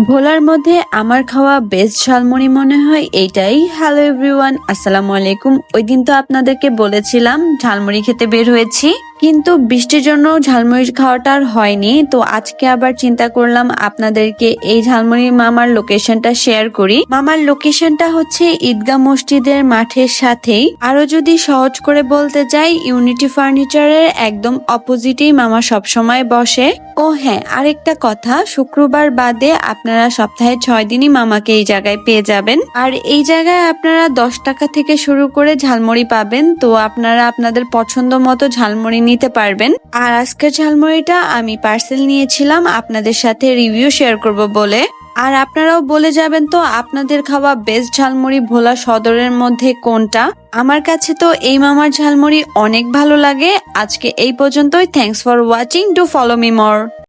ভোলার মধ্যে আমার খাওয়া বেস্ট ঝালমুড়ি মনে হয়, এইটাই। হ্যালো এভরিওয়ান আসসালামু আলাইকুম। ওই দিন তো আপনাদেরকে বলেছিলাম, ঝালমুড়ি খেতে বের হয়েছি। কিন্তু বৃষ্টির জন্য ঝালমুড়ি খাওয়াটা আর হয়নি, তো আজকে আবার চিন্তা করলাম আপনাদেরকে এই ঝালমুড়ি মামার লোকেশনটা শেয়ার করি। মামার লোকেশনটা হচ্ছে ঈদগাহ মসজিদের মাঠের সাথেই। আরও যদি সহজ করে বলতে যাই ইউনিটি ফার্নিচারের একদম অপোজিটেই মামা সবসময় বসে। ও হ্যাঁ আরেকটা কথা, শুক্রবার বাদে আপনারা সপ্তাহে ছয় দিনই মামাকে এই জায়গায় পেয়ে যাবেন। আর এই জায়গায় আপনারা দশ টাকা থেকে শুরু করে ঝালমুড়ি পাবেন, তো আপনারা আপনাদের পছন্দ মতো ঝালমুড়ি নিতে পারবেন। আর আজকের ঝালমুড়িটা আমি পার্সেল নিয়েছিলাম, আপনাদের সাথে রিভিউ শেয়ার করব বলে। আর আপনারাও বলে যাবেন তো, আপনাদের খাওয়া বেস্ট ঝালমুড়ি ভোলা সদরের মধ্যে কোনটা? আমার কাছে তো এই মামার ঝালমুড়ি অনেক ভালো লাগে। আজকে এই পর্যন্তই। Thanks for watching to follow me more